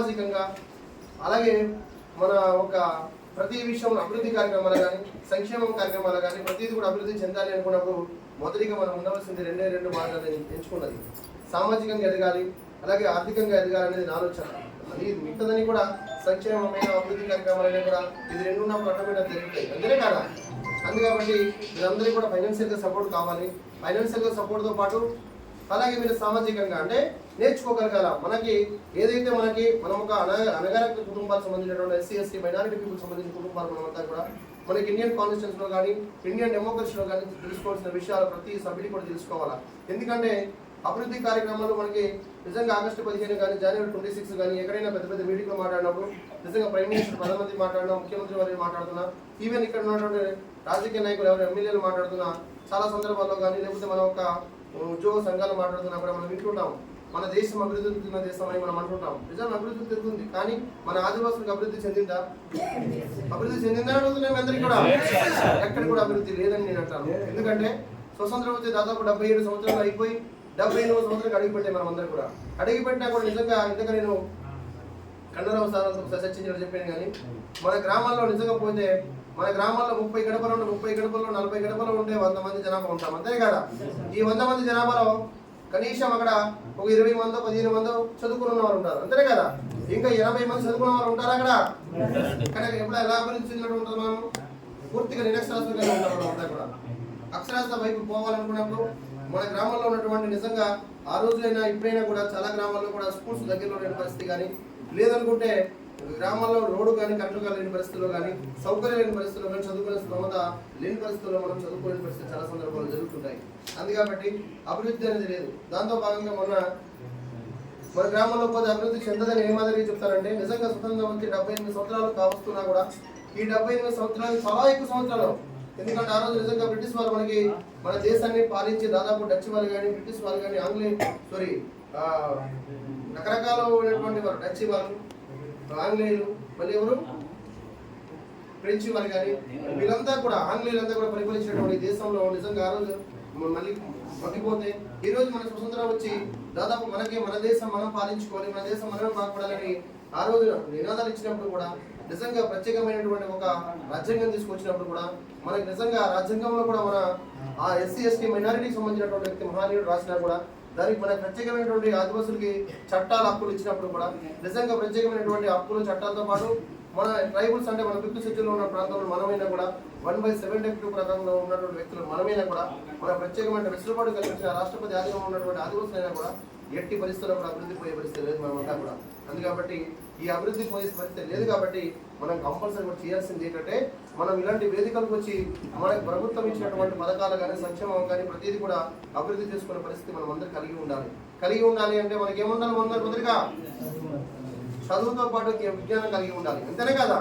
సామాజికంగా అలాగే మన ఒక ప్రతి విషయంలో అభివృద్ధి కార్యక్రమాలు కానీ సంక్షేమం కార్యక్రమాలు కానీ ప్రతిదీ కూడా అభివృద్ధి చెందాలి అనుకున్నప్పుడు మొదటిగా మనం ఉండవలసింది రెండే రెండు మార్గాలని ఎంచుకున్నది. సామాజికంగా ఎదగాలి అలాగే ఆర్థికంగా ఎదగాలి అనేది నా ఆలోచన. అది మిగతాదని కూడా సంక్షేమమైన అభివృద్ధి కార్యక్రమాలనే కూడా ఇది రెండు ఉన్నప్పుడు ఆటోమేటిక్ జరుగుతాయి. అంతేనే కదా? అందు కాబట్టి మీరందరికీ కూడా ఫైనాన్షియల్గా సపోర్ట్ కావాలి. ఫైనాన్షియల్గా సపోర్ట్తో పాటు అలాగే మీరు సామాజికంగా అంటే నేర్చుకోగలగాల. మనకి ఏదైతే మనకి మనం ఒక అన అనగారక కుటుంబాలకు సంబంధించినటువంటి ఎస్సీ ఎస్టీ మైనారిటీ పీపుల్ సంబంధించిన కుటుంబాలు మనమంతా కూడా మనకి ఇండియన్ కాన్స్టిట్యూషన్లో కానీ ఇండియన్ డెమోక్రసీలో కానీ తెలుసుకోవాల్సిన విషయాలు ప్రతి సభ్యుడి కూడా తెలుసుకోవాలా. ఎందుకంటే అభివృద్ధి కార్యక్రమాలు మనకి నిజంగా ఆగస్టు పదిహేను కానీ జనవరి ట్వంటీ సిక్స్ కానీ ఎక్కడైనా పెద్ద పెద్ద మీటింగ్లో మాట్లాడినప్పుడు నిజంగా ప్రైమ్ మినిస్టర్ ప్రధానమంత్రి మాట్లాడినా ముఖ్యమంత్రి వారిని మాట్లాడుతున్నా ఈవెన్ ఇక్కడ ఉన్నటువంటి రాజకీయ నాయకులు ఎవరు ఎమ్మెల్యేలు మాట్లాడుతున్నా చాలా సందర్భాల్లో కానీ లేకపోతే మనం ఒక ఉద్యోగ సంఘాలు మాట్లాడుతున్నా కూడా మనం వింటుంటాం. మన దేశం అభివృద్ధి చెందుతున్న దేశం అని మనం అంటుంటాం. నిజం అభివృద్ధి చెందుతుంది. కానీ మన ఆదివాసులకు అభివృద్ధి చెందిందా? అభివృద్ధి చెందిందని అడుగుతున్నాం అందరికీ కూడా. ఎక్కడ కూడా అభివృద్ధి లేదని నేను అంటాను. ఎందుకంటే స్వతంత్రం వచ్చి దాదాపు డెబ్బై ఏడు సంవత్సరాలు అయిపోయి డెబ్బై ఎనిమిది సంవత్సరాలకు అడిగిపెట్టాయి మనం అందరూ కూడా. అడిగిపెట్టినా కూడా నిజంగా ఇంతగా నేను కన్నరావు సార్ చర్చించడం చెప్పాను కానీ మన గ్రామాల్లో నిజంగా పోతే మన గ్రామాల్లో ముప్పై గడపలు ఉండే ముప్పై గడపలు నలభై గడపలు ఉంటే వంద మంది జనాభా ఉంటాం. అంతే కదా? ఈ వంద మంది జనాభాలో కనీసం అక్కడ ఒక ఇరవై మందో పదిహేను మందో చదువుకున్న వారు ఉంటారు. అంతే కదా? ఇంకా ఎనభై మంది చదువుకున్న వారు ఉంటారు అక్కడ? ఇక్కడ ఎప్పుడు ఎలా అభివృద్ధి చెందినట్టు ఉంటారు మనం? పూర్తిగా నిరక్షరాస్యంగా ఉంటారు అంతా కూడా. అక్షరాస్యత వైపు పోవాలనుకున్నప్పుడు మన గ్రామంలో ఉన్నటువంటి నిజంగా ఆ రోజులైనా ఇప్పుడైనా కూడా చాలా గ్రామాల్లో కూడా స్కూల్స్ దగ్గరలో లేని పరిస్థితి కానీ లేదనుకుంటే గ్రామాల్లో రోడ్డు కానీ కరెంటు కానీ లేని పరిస్థితుల్లో కానీ సౌకర్యం లేని పరిస్థితుల్లో కానీ చదువుకునే స్తోమత లేని పరిస్థితుల్లో మనం చదువుకోలేని పరిస్థితి చాలా సందర్భాలు జరుగుతుంటాయి. అందు కాబట్టి అభివృద్ధి అనేది లేదు. దాంతో భాగంగా మొన్న మన గ్రామంలో పోతే అభివృద్ధి చెందదని ఏ మాదిరిగా చెప్తారంటే నిజంగా స్వతంత్రం వచ్చి డెబ్బై ఎనిమిది సంవత్సరాలు కావస్తున్నా కూడా ఈ డెబ్బై ఎనిమిది సంవత్సరాలు చాలా ఎక్కువ సంవత్సరాలు. ఎందుకంటే ఆ రోజు నిజంగా బ్రిటిష్ వాళ్ళు మనకి మన దేశాన్ని పాలించి దాదాపు డచ్ వాళ్ళు కానీ బ్రిటిష్ వాళ్ళు కానీ ఆంగ్లేయ సారీ రకరకాల ఉన్నటువంటి వారు డచ్ వాళ్ళు ఆంగ్లేయులు మళ్ళీ ఎవరు? ఫ్రెంచ్ వారు కానీ. వీళ్ళంతా కూడా ఆంగ్లేయులంతా కూడా పరిపాలించినటువంటి ఈ దేశంలో నిజంగా ఆ రోజు మళ్ళీ మగ్గిపోతే ఈ రోజు మన స్వతంత్రం వచ్చి దాదాపు మనకి మన దేశం మనం పాలించుకోవాలి మన దేశం మనమే బాగుపడాలని ఆ రోజు నినాదాలు ఇచ్చినప్పుడు కూడా నిజంగా ప్రత్యేకమైనటువంటి ఒక రాజ్యాంగం తీసుకొచ్చినప్పుడు కూడా మనకి నిజంగా రాజ్యాంగంలో కూడా మన ఆ ఎస్సీ ఎస్టీ మైనారిటీకి సంబంధించినటువంటి వ్యక్తి మహానీయుడు రాసినా కూడా దానికి మన ప్రత్యేకమైనటువంటి ఆదివాసులకి చట్టాల హక్కులు ఇచ్చినప్పుడు కూడా నిజంగా ప్రత్యేకమైనటువంటి హక్కులు చట్టాలతో పాటు మన ట్రైబల్స్ అంటే మన ఫిఫ్త్ సిటీలో ఉన్న ప్రాంతంలో మనమైనా కూడా వన్ బై సెవెన్ టూ ప్రకారంలో ఉన్నటువంటి వ్యక్తులు మనమైనా కూడా మన ప్రత్యేకమైన వెసులుబాటు కల్పించిన రాష్ట్రపతి ఆధీనంలో ఉన్నటువంటి ఆదివాసులైనా కూడా ఎట్టి పరిస్థితుల్లో కూడా అభివృద్ధి పోయే పరిస్థితి లేదు మనమంతా కూడా. అందుకాబట్టి ఈ అభివృద్ధి పోయే పరిస్థితి లేదు కాబట్టి మనం కంపల్సరీ కూడా చేయాల్సింది ఏంటంటే మనం ఇలాంటి వేదికలకు వచ్చి మన ప్రభుత్వం ఇచ్చినటువంటి పథకాలు కానీ సంక్షేమం కానీ ప్రతిదీ కూడా అభివృద్ధి చేసుకునే పరిస్థితి మనం అందరూ కలిగి ఉండాలి. కలిగి ఉండాలి అంటే మనకేముండాలి ఏముండాలి మొదటి మొదటిగా చదువుతో పాటు విజ్ఞానం కలిగి ఉండాలి. అంతేనే కదా?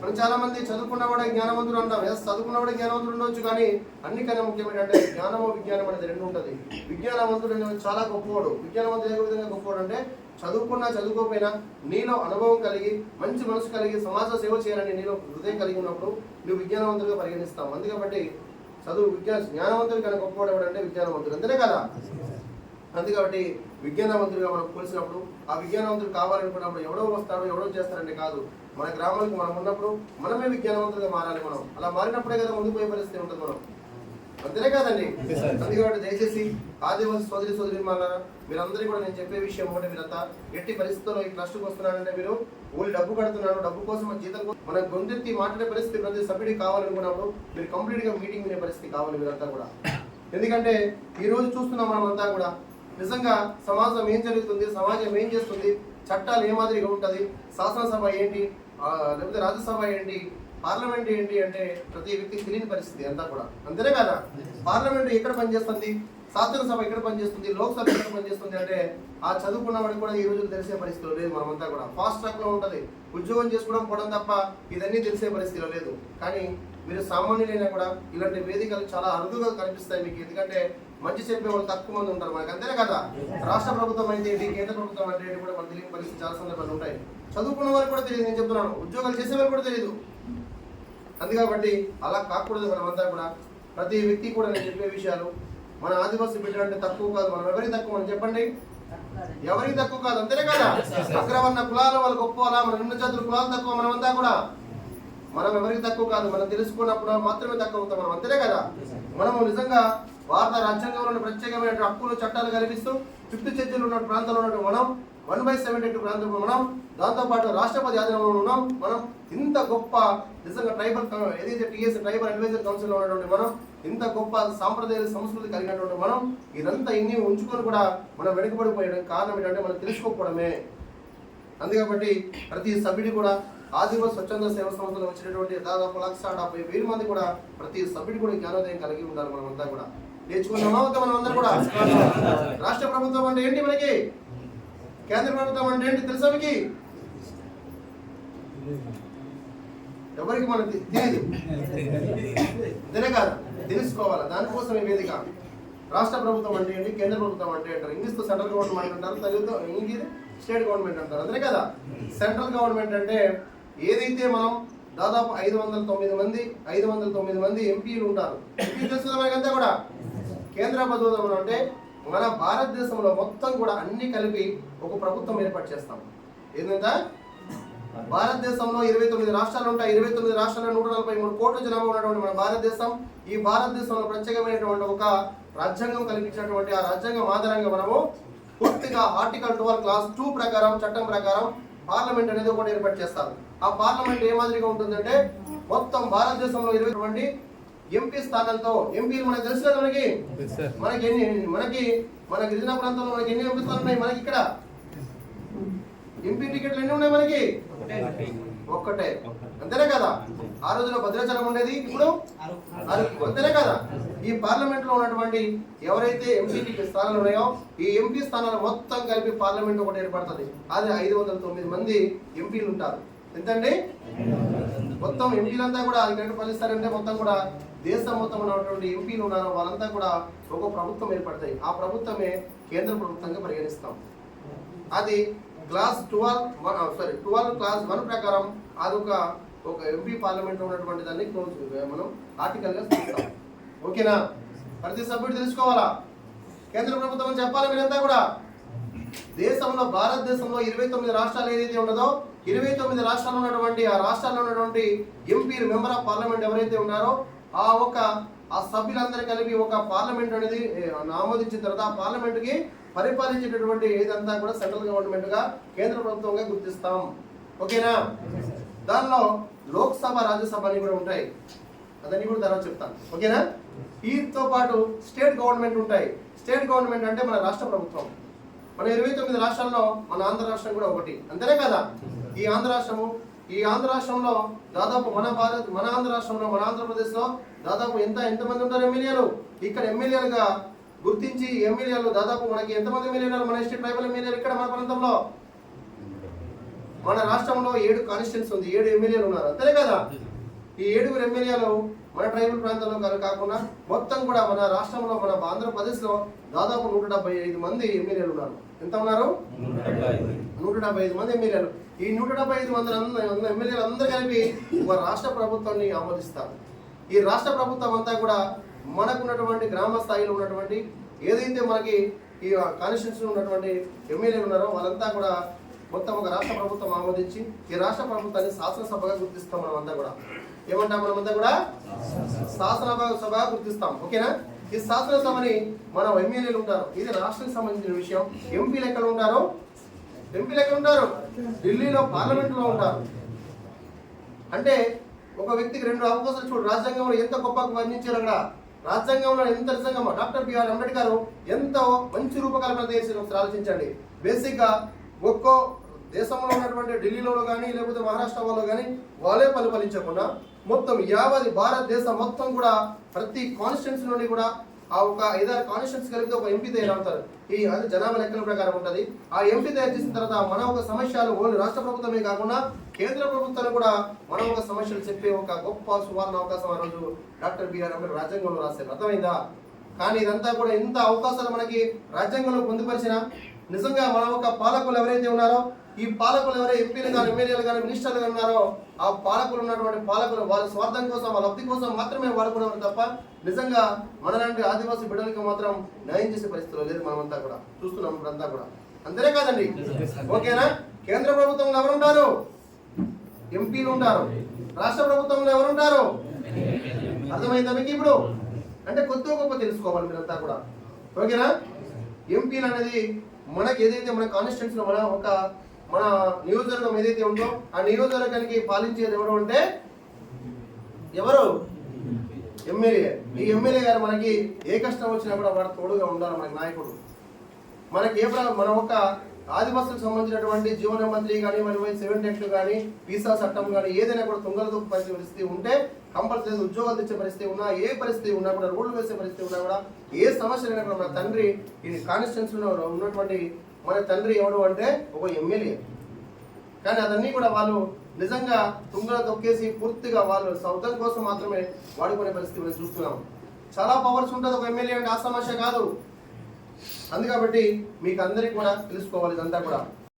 మనం చాలా మంది చదువుకున్నవాడే జ్ఞానవంతుడు అంటాం ఎస్ చదువుకున్నవాడే జ్ఞానవంతుడు ఉండొచ్చు కానీ అన్నికన్నా ముఖ్యమైన అంటే జ్ఞానము విజ్ఞానం అనేది రెండు ఉంటుంది. విజ్ఞానవంతుడు అనేది చాలా గొప్పవాడు. విజ్ఞానవంతుడు ఏ విధంగా గొప్పవాడు అంటే చదువుకున్నా చదువుకోకపోయినా నీలో అనుభవం కలిగి మంచి మనసు కలిగి సమాజ సేవ చేయాలని నీలో హృదయం కలిగి ఉన్నప్పుడు నువ్వు విజ్ఞానవంతుడిగా పరిగణిస్తావు. అందుకే కాబట్టి చదువు విజ్ఞాన జ్ఞానవంతుడి కన్నా గొప్పవాడు ఎవడంటే విజ్ఞానవంతుడు. అంతేనే కదా? అందు కాబట్టి విజ్ఞానవంతుడిగా మనం పోల్చినప్పుడు ఆ విజ్ఞానవంతుడు కావాలనుకున్నప్పుడు ఎవడో వస్తాడో ఎవడో చేస్తారంటే కాదు. మన గ్రామానికి మనం ఉన్నప్పుడు మనమే విజ్ఞానవంతులుగా మారాలి మనం. అలా మారినప్పుడే కదా ముందుకు పోయే పరిస్థితి ఉంటుంది మనం. అంతేనే కాదండి? అందు కాబట్టి దయచేసి ఆదివాసి సోదరి సోదరి మాలారా మీరందరూ కూడా నేను చెప్పే విషయం ఒకటి మీరంతా ఎట్టి పరిస్థితుల్లో ఈ ట్రస్ట్కి వస్తున్నానంటే మీరు ఊళ్ళు డబ్బు కడుతున్నాను డబ్బు కోసం జీతం కోసం మన గొంతెత్తి మాట్లాడే పరిస్థితి ప్రతి సభ్యుడికి కావాలనుకున్నప్పుడు మీరు కంప్లీట్గా మీటింగ్ వినే పరిస్థితి కావాలి మీరంతా కూడా. ఎందుకంటే ఈ రోజు చూస్తున్నాం మనం అంతా కూడా నిజంగా సమాజం ఏం జరుగుతుంది? సమాజం ఏం చేస్తుంది? చట్టాలు ఏ మాదిరిగా ఉంటుంది? శాసనసభ ఏంటి? లేకపోతే రాజ్యసభ ఏంటి? పార్లమెంట్ ఏంటి అంటే ప్రతి వ్యక్తికి తెలియని పరిస్థితి అంతా కూడా. అంతేనే కదా? పార్లమెంట్ ఎక్కడ పనిచేస్తుంది? శాసనసభ ఎక్కడ పనిచేస్తుంది? లోక్సభ ఎక్కడ పనిచేస్తుంది అంటే ఆ చదువుకున్న వాడికి కూడా ఈ రోజు తెలిసే పరిస్థితిలో లేదు మనమంతా కూడా. ఫాస్ట్ ట్రాక్లో ఉంటుంది. ఉద్యోగం చేసుకోవడం పోవడం తప్ప ఇదన్నీ తెలిసే పరిస్థితిలో లేదు. కానీ మీరు సామాన్యులైనా కూడా ఇలాంటి వేదికలు చాలా అరుదుగా కనిపిస్తాయి మీకు. ఎందుకంటే మంచి చెప్పే వాళ్ళు తక్కువ మంది ఉంటారు మనకి అంతే కదా? రాష్ట్ర ప్రభుత్వం అయితే ఏంటి? కేంద్ర ప్రభుత్వం అంటే ఏంటి కూడా మనకు తెలియని పరిస్థితి చాలా సందర్భాలు ఉంటాయి. చదువుకున్న వారికి కూడా తెలియదు నేను చెప్తున్నాను. ఉద్యోగాలు చేసే కూడా తెలియదు. అందు కాబట్టి అలా కాకూడదు మనమంతా కూడా. ప్రతి వ్యక్తి కూడా నేను చెప్పే విషయాలు మన ఆదివాసీ బిడ్డ అంటే తక్కువ కాదు మనం ఎవరికి తక్కువ మనం చెప్పండి? ఎవరికి తక్కువ కాదు అంతేనే కదా? అగ్రవర్ణ కులాల వాళ్ళు గొప్ప వాళ్ళ మన నిన్న జాతుల కులాలు తక్కువ మనమంతా కూడా. మనం ఎవరికి తక్కువ కాదు మనం తెలుసుకున్నప్పుడు మాత్రమే తక్కువ అవుతాం. మనం అంతేనే కదా? మనము నిజంగా భారత రాజ్యాంగంలోని ప్రత్యేకమైన హక్కులు చట్టాలు కల్పిస్తూ చుట్టూ చర్చలు ఉన్న ప్రాంతంలో ఉన్న మనం వన్ బై సెవెంటీ టూ ప్రాంతంలో మనం దాంతోపాటు రాష్ట్రపతి ఆధీనంలో ఉన్నాం మనం ఇంత గొప్ప నిజంగా ట్రైబల్ ఏదైతే టీఎస్ ట్రైబల్ అడ్వైజర్ కౌన్సిల్ ఉన్నటువంటి మనం ఇంత గొప్ప సాంప్రదాయ సంస్కృతి కలిగినటువంటి మనం ఇదంతా ఇన్ని ఉంచుకొని కూడా మనం వెనుకబడిపోయడం కారణం ఏంటంటే మనం తెలుసుకోకపోవడమే. అందుకబట్టి ప్రతి సభ్యుడి కూడా ఆదివాసీ స్వచ్ఛంద సేవ సంస్థలు వచ్చినటువంటి దాదాపు లక్ష డెబ్బై వేల మంది కూడా ప్రతి సభ్యుడు కూడా జ్ఞానోదయం కలిగి ఉండాలి మనం అంతా కూడా. నేర్చుకున్నామా మనం కూడా? రాష్ట్ర ప్రభుత్వం అంటే ఏంటి మనకి? కేంద్ర ప్రభుత్వం అంటే ఏంటి తెలుసా మీకు? ఎవరికి మనకి తెలియదు కాదు తెలుసుకోవాలి. దానికోసం వేదిక. రాష్ట్ర ప్రభుత్వం అంటే ఏంటి? కేంద్ర ప్రభుత్వం అంటే అంటారు ఇంగ్లీష్తో సెంట్రల్ గవర్నమెంట్ అంటారు తెలుగుతో ఇంగ్లీష్ స్టేట్ గవర్నమెంట్ అంటారు. అంతే కదా. సెంట్రల్ గవర్నమెంట్ అంటే ఏదైతే మనం దాదాపు ఐదు వందల తొమ్మిది మంది ఐదు వందల తొమ్మిది మంది ఎంపీలు ఉంటారు ఎంపీ తెలుసు మనకంతా కూడా కేంద్ర ప్రభుత్వం అంటే మన భారతదేశంలో మొత్తం కూడా అన్ని కలిపి ఒక ప్రభుత్వం ఏర్పాటు చేస్తాం. ఏంటంటే భారతదేశంలో ఇరవై తొమ్మిది రాష్ట్రాలు ఉంటాయి. ఇరవై తొమ్మిది రాష్ట్రాల్లో నూట నలభై మూడు కోట్ల జనాభా ఉన్నటువంటి మన భారతదేశం ఈ భారతదేశంలో ప్రత్యేకమైనటువంటి ఒక రాజ్యాంగం కల్పించినటువంటి ఆ రాజ్యాంగం ఆధారంగా మనము పూర్తిగా ఆర్టికల్ ట్వెల్వ్ క్లాస్ టూ ప్రకారం చట్టం ప్రకారం పార్లమెంట్ అనేది ఒకటి ఏర్పాటు చేస్తారు. ఆ పార్లమెంట్ ఏ మాదిరిగా ఉంటుందంటే మొత్తం భారతదేశంలో ఇరవై ఎంపీ స్థానంతో ఎంపీలు మనకు తెలుసు కదా మనకి? మనకి ఎన్ని మనకి మన గిరిజన ప్రాంతంలో మనకి ఎన్ని ఎంపీ స్థానాలు ఉన్నాయి మనకి ఇక్కడ? ఎంపీ టికెట్లు ఎన్ని ఉన్నాయి మనకి? ఒక్కటే. అంతేనే కదా? ఆ రోజులో భద్రాచలం ఉండేది ఇప్పుడు? అంతేనే కదా? ఈ పార్లమెంట్లో ఉన్నటువంటి ఎవరైతే ఎంపీ స్థానాలు ఉన్నాయో ఈ ఎంపీ స్థానాలు మొత్తం కలిపి పార్లమెంట్ ఒకటి ఏర్పడుతుంది. అది ఐదు వందల తొమ్మిది మంది ఎంపీలు ఉంటారు. ఎంతండి? మొత్తం ఎంపీలంతా కూడా అది ఎక్కడ ఫలిస్తారంటే మొత్తం కూడా దేశం మొత్తం ఉన్నటువంటి ఎంపీలు ఉన్నారో. వాళ్ళంతా కూడా ఒక ప్రభుత్వం ఏర్పడతాయి. ఆ ప్రభుత్వమే కేంద్ర ప్రభుత్వంగా పరిగణిస్తాం. అది class twelve sorry twelve class one ప్రకారం అదొక ఒక ఎంపీ పార్లమెంట్ ఉన్నటువంటి దాన్ని క్లోజ్ మనం ఆర్టికల్గా చూస్తాం. ఓకేనా? ప్రతి సభ్యుడు తెలుసుకోవాలా? కేంద్ర ప్రభుత్వం అని చెప్పాలి మీరంతా కూడా? దేశంలో భారతదేశంలో ఇరవై తొమ్మిది రాష్ట్రాలు ఏదైతే ఉన్నదో ఇరవై తొమ్మిది రాష్ట్రాలు ఉన్నటువంటి ఆ రాష్ట్రాల్లో ఉన్నటువంటి ఎంపీ మెంబర్ ఆఫ్ పార్లమెంట్ ఎవరైతే ఉన్నారో ఆ ఒక ఆ సభ్యులందరూ కలిపి ఒక పార్లమెంట్ అనేది ఆమోదించిన తర్వాత ఆ పార్లమెంట్కి పరిపాలించేటటువంటి ఏదంతా కూడా సెంట్రల్ గవర్నమెంట్గా కేంద్ర ప్రభుత్వంగా గుర్తిస్తాం. ఓకేనా? దానిలో లోక్సభ రాజ్యసభ అని కూడా ఉంటాయి. అదని కూడా తర్వాత చెప్తాను. ఓకేనా? వీటితో పాటు స్టేట్ గవర్నమెంట్ ఉంటాయి. స్టేట్ గవర్నమెంట్ అంటే మన రాష్ట్ర ప్రభుత్వం. మన ఇరవై తొమ్మిది రాష్ట్రాల్లో మన ఆంధ్ర రాష్ట్రం కూడా ఒకటి. అంతేనే కదా? ఈ ఆంధ్ర రాష్ట్రము ఈ ఆంధ్ర రాష్ట్రంలో దాదాపు మన భారత్ మన ఆంధ్ర రాష్ట్రంలో మన ఆంధ్రప్రదేశ్లో దాదాపు ఎంత ఎంతమంది ఉంటారు ఎమ్మెల్యేలు? ఇక్కడ ఎమ్మెల్యేలుగా గుర్తించి ఎమ్మెల్యేలు దాదాపు మనకి ఎంతమంది ఎమ్మెల్యేలు మన ఎస్టీ ట్రైబల్ ఎమ్మెల్యేలు ఇక్కడ మన ప్రాంతంలో? మన రాష్ట్రంలో ఏడు కాన్స్టిట్యూన్స్ ఉంది ఏడు ఎమ్మెల్యేలు ఉన్నారు. అంతేనే కదా? ఈ ఏడుగురు ఎమ్మెల్యేలు మన ట్రైబల్ ప్రాంతంలో కాదు కాకుండా మొత్తం కూడా మన రాష్ట్రంలో మన ఆంధ్రప్రదేశ్లో దాదాపు నూట డెబ్బై ఐదు మంది ఎమ్మెల్యేలు ఉన్నారు. ఎంత ఉన్నారు? నూట డెబ్బై ఐదు మంది ఎమ్మెల్యేలు. ఈ నూట డెబ్బై ఐదు మంది ఎమ్మెల్యేలు అందరూ కలిపి ఒక రాష్ట్ర ప్రభుత్వాన్ని ఆమోదిస్తారు. ఈ రాష్ట్ర ప్రభుత్వం అంతా కూడా మనకున్నటువంటి గ్రామ స్థాయిలో ఉన్నటువంటి ఏదైతే మనకి ఈ కాన్స్టిట్యూన్సీ ఉన్నటువంటి ఎమ్మెల్యేలు ఉన్నారో వాళ్ళంతా కూడా మొత్తం ఒక రాష్ట్ర ప్రభుత్వం ఆమోదించి ఈ రాష్ట్ర ప్రభుత్వాన్ని శాసనసభగా గుర్తిస్తాం మనం అంతా కూడా. ఏమంటాం మనమంతా కూడా? శాసనసభ సభగా గుర్తిస్తాం. ఓకేనా? ఈ శాసనసభని మన ఎమ్మెల్యేలు ఉంటారు. ఇది రాష్ట్రానికి సంబంధించిన విషయం. ఎంపీలు ఎక్కడ ఉంటారు. ఎంపీలు ఎక్కడ ఉంటారు. ఢిల్లీలో పార్లమెంట్లో ఉంటారు. అంటే ఒక వ్యక్తికి రెండు అవకాశాలు చూడు. రాజ్యాంగంలో ఎంత గొప్పగా వర్ణించారు అక్కడ? రాజ్యాంగంలో ఎంత నిజంగా డాక్టర్ బిఆర్ అంబేద్కర్ ఎంతో మంచి రూపకల్పన చేసి ఒకసారి ఆలోచించండి. బేసిక్గా ఒక్కో దేశంలో ఉన్నటువంటి ఢిల్లీలో కానీ లేకపోతే మహారాష్ట్ర వాళ్ళు కానీ వాళ్ళే పరిపాలించకుండా మొత్తం యావది భారతదేశం మొత్తం కూడా ప్రతి కాన్స్టిట్యున్సీ నుండి కూడా ఆ ఒక ఐదారు కాన్స్టిట్యూన్స్ కలిపితే ఒక ఎంపీ తయారవుతారు ఈ అది జనాభా లెక్కల ప్రకారం ఉంటుంది. ఆ ఎంపీ తయారు చేసిన తర్వాత మన ఒక సమస్యలు ఓన్లీ రాష్ట్ర ప్రభుత్వమే కాకుండా కేంద్ర ప్రభుత్వాలు కూడా మన ఒక సమస్యలు చెప్పే ఒక గొప్ప సువర్ణ అవకాశం ఆ రోజు డాక్టర్ బిఆర్ అంబేద్కర్ రాజ్యాంగంలో రాశారు. అర్థమైందా? కానీ ఇదంతా కూడా ఎంత అవకాశాలు మనకి రాజ్యాంగంలో పొందుపరిచిన నిజంగా మన ఒక పాలకులు ఎవరైతే ఉన్నారో ఈ పాలకులు ఎవరైతే ఎంపీలు కానీ ఎమ్మెల్యేలు కానీ మినిస్టర్లు కానీ ఉన్నారో ఆ పాలకులు ఉన్నటువంటి పాలకులు వాళ్ళ స్వార్థం కోసం వాళ్ళ లబ్ధి కోసం మాత్రమే వాడుకున్నారు తప్ప నిజంగా మనలాంటి ఆదివాసీ బిడ్డలకి మాత్రం న్యాయం చేసే పరిస్థితులు లేదు మనమంతా కూడా. చూస్తున్నాం ఇప్పుడంతా కూడా. అంతేనే కాదండి. ఓకేనా? కేంద్ర ప్రభుత్వంలో ఎవరుంటారు? ఎంపీలు ఉంటారు. రాష్ట్ర ప్రభుత్వంలో ఎవరుంటారు? అర్థమైందా మీకు ఇప్పుడు? అంటే కొద్ది గొప్ప తెలుసుకోవాలి మీరంతా కూడా. ఓకేనా? ఎంపీలు అనేది మనకి ఏదైతే మన కాన్స్టిట్యూన్సీలో మన ఒక మన నియోజకవర్గం ఏదైతే ఉందో ఆ నియోజకవర్గానికి పాలించేది ఎవరు అంటే ఎవరు? ఎమ్మెల్యే. ఈ ఎమ్మెల్యే గారు మనకి ఏ కష్టం వచ్చినా కూడా వాడు తోడుగా ఉండాలి మనకి నాయకుడు. మనకి ఏ ప్ర- మన ఒక ఆదివాసులకు సంబంధించినటువంటి జీవన మంత్రి కానీ మరి సెవెన్ టెక్ట్ కానీ వీసా చట్టం కానీ ఏదైనా కూడా తొందరతో పరిస్థితి ఉంటే కంపల్సరీ ఉద్యోగాలు తెచ్చే పరిస్థితి ఉన్నా ఏ పరిస్థితి ఉన్నా కూడా రోడ్లు వేసే పరిస్థితి ఉన్నా కూడా ఏ సమస్య అయినా కూడా మన తండ్రి ఇది కాన్స్టిట్యూన్సీలో ఉన్నటువంటి మన తండ్రి ఎవడు అంటే ఒక ఎమ్మెల్యే. కానీ అదన్నీ కూడా వాళ్ళు నిజంగా తుంగలో తొక్కేసి పూర్తిగా వాళ్ళు సౌతం కోసం మాత్రమే వాడుకునే పరిస్థితి మనం చూస్తున్నాం. చాలా పవర్స్ ఉంటుంది ఒక ఎమ్మెల్యే అంటే ఆ సమస్య కాదు. అందుకబట్టి మీకు అందరికీ కూడా తెలుసుకోవాలి ఇదంతా కూడా.